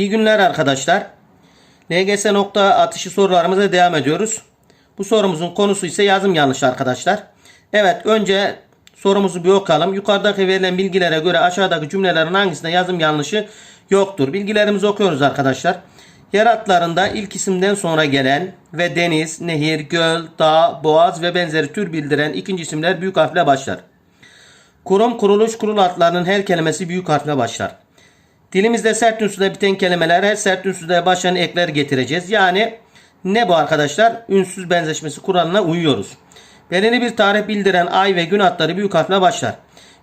İyi günler arkadaşlar. LGS nokta atışı sorularımıza devam ediyoruz. Bu sorumuzun konusu ise yazım yanlışı arkadaşlar. Evet önce sorumuzu bir okuyalım. Yukarıdaki verilen bilgilere göre aşağıdaki cümlelerin hangisinde yazım yanlışı yoktur? Bilgilerimizi okuyoruz arkadaşlar. Yer hatlarında ilk isimden sonra gelen ve deniz, nehir, göl, dağ, boğaz ve benzeri tür bildiren ikinci isimler büyük harfle başlar. Kurum, kuruluş, kurul adlarının her kelimesi büyük harfle başlar. Dilimizde sert ünsüzle biten kelimeler her sert ünsüzle başlayan ekler getireceğiz. Yani ne bu arkadaşlar? Ünsüz benzeşmesi kuralına uyuyoruz. Belirli bir tarih bildiren ay ve gün adları büyük harfle başlar.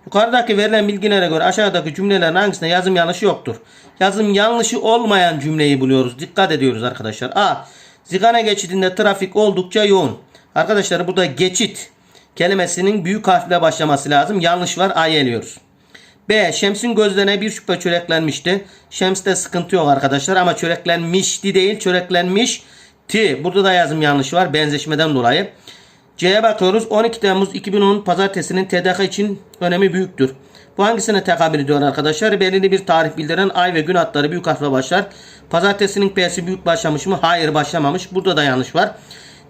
Yukarıdaki verilen bilgilere göre aşağıdaki cümlelerin hangisinde yazım yanlışı yoktur? Yazım yanlışı olmayan cümleyi buluyoruz. Dikkat ediyoruz arkadaşlar. A. Zigana geçidinde trafik oldukça yoğun. Arkadaşlar burada geçit kelimesinin büyük harfle başlaması lazım. Yanlış var. A'yı eliyoruz. B. Şems'in gözlerine bir şüphe çöreklenmişti. Şems'te sıkıntı yok arkadaşlar ama çöreklenmişti değil çöreklenmişti. Burada da yazım yanlışı var benzeşmeden dolayı. C'ye bakıyoruz. 12 Temmuz 2010 pazartesinin TDK için önemi büyüktür. Bu hangisine tekabül ediyor arkadaşlar? Belirli bir tarih bildiren ay ve gün adları büyük harfle başlar. Pazartesinin P'si büyük başlamış mı? Hayır başlamamış. Burada da yanlış var.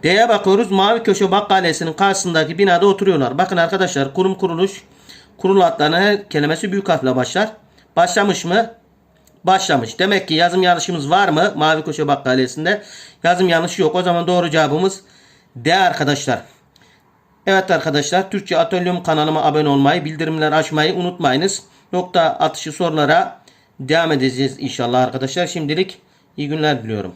D'ye bakıyoruz. Mavi Köşe Bakkalesi'nin karşısındaki binada oturuyorlar. Bakın arkadaşlar kurum kuruluş kurul adlarının kelimesi büyük harfle başlar. Başlamış mı? Başlamış. Demek ki yazım yanlışımız var mı? Mavi Köşe Bakkalesi'nde. Yazım yanlışı yok. O zaman doğru cevabımız D arkadaşlar. Evet arkadaşlar Türkçe Atölyum kanalıma abone olmayı, bildirimleri açmayı unutmayınız. Nokta atışı sorulara devam edeceğiz inşallah arkadaşlar. Şimdilik iyi günler diliyorum.